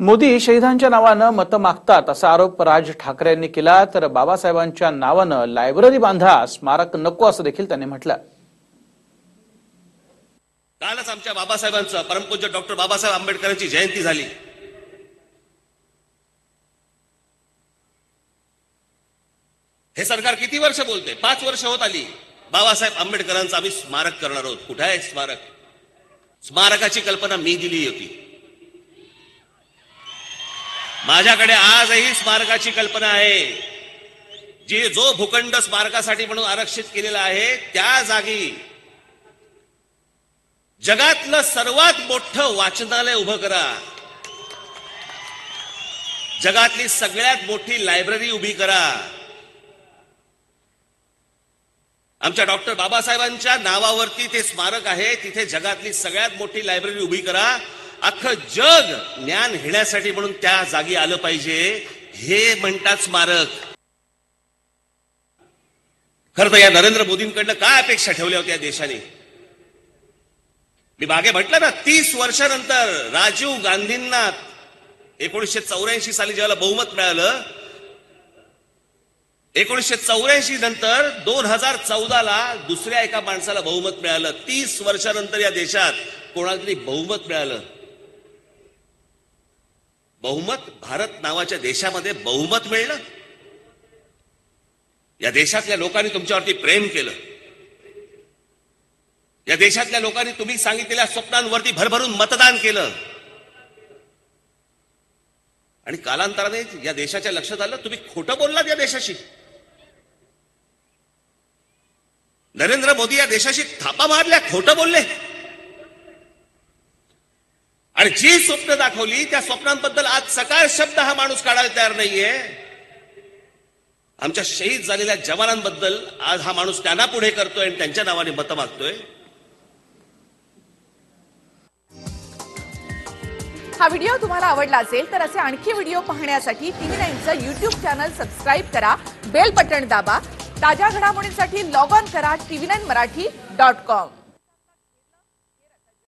मोदी शहीदांच्या नावानं मतं मागतात असा आरोप राज ठाकरे यांनी केला तर बाबासाहेबांच्या नावानं लायब्ररी बांधा स्मारक नको असं देखील त्यांनी म्हटलं. कालच आमच्या बाबासाहेबांचं परमपूज्य डॉक्टर बाबासाहेब आंबेडकरांची जयंती झाली. हे सरकार किती वर्ष बोलते? पाच वर्ष होत आली. बाबासाहेब आंबेडकरांचं आम्ही स्मारक करणार आहोत. कुठे आहे स्मारक? स्मारकाची कल्पना मी दिली होती. माझ्याकडे आजही स्मारकाची कल्पना आहे. जी जो भूखंड स्मारकासाठी म्हणून आरक्षित केलेला आहे त्या जागी जगातलं सर्वात मोठं वाचनालय उभं करा. जगातली सगळ्यात मोठी लायब्ररी उभी करा. आमच्या डॉक्टर बाबासाहेबांच्या नावावरती ते स्मारक आहे तिथे जगातली सगळ्यात मोठी लायब्ररी उभी करा. अख्खं जग ज्ञान घेण्यासाठी म्हणून त्या जागी आलं पाहिजे. हे म्हणतात स्मारक. खरं तर या नरेंद्र मोदींकडनं काय अपेक्षा ठेवल्या होत्या देशाने? मी मागे म्हटलं ना तीस वर्षानंतर राजीव गांधींना एकोणीसशे चौऱ्याऐंशी साली ज्यावेळेला बहुमत मिळालं एकोणीसशे चौऱ्याऐंशी नंतर दोन हजार चौदाला दुसऱ्या एका माणसाला बहुमत मिळालं. तीस वर्षानंतर या देशात कोणाला तरी बहुमत मिळालं. बहुमत भारत नावाच्या देशामध्ये बहुमत मिळलं. या देशातल्या लोकांनी तुमच्यावरती प्रेम केलं. या देशातल्या लोकांनी तुम्ही सांगितलेल्या स्वप्नांवरती भरभरून मतदान केलं. आणि कालांतराने या देशाच्या लक्षात आलं तुम्ही खोटं बोललात या देशाशी. नरेंद्र मोदी या देशाशी थापा मारल्या खोटं बोलले. आणि जी स्वप्न दाखवली त्या स्वप्नांबद्दल आज सकाळ शब्द हा माणूस काढायला तयार नाहीये. आमच्या शहीद झालेल्या जवानांबद्दल आज हा माणूस त्यांना पुढे करतोय आणि त्यांच्या नावाने मतं मागतोय. हा व्हिडिओ तुम्हाला आवडला असेल तर असे आणखी व्हिडिओ पाहण्यासाठी टीव्ही नाईनचं युट्यूब चॅनल सबस्क्राईब करा बेल बटन दाबा ताज्या घडामोडींसाठी लॉग ऑन करा TV nine Marathi dot com.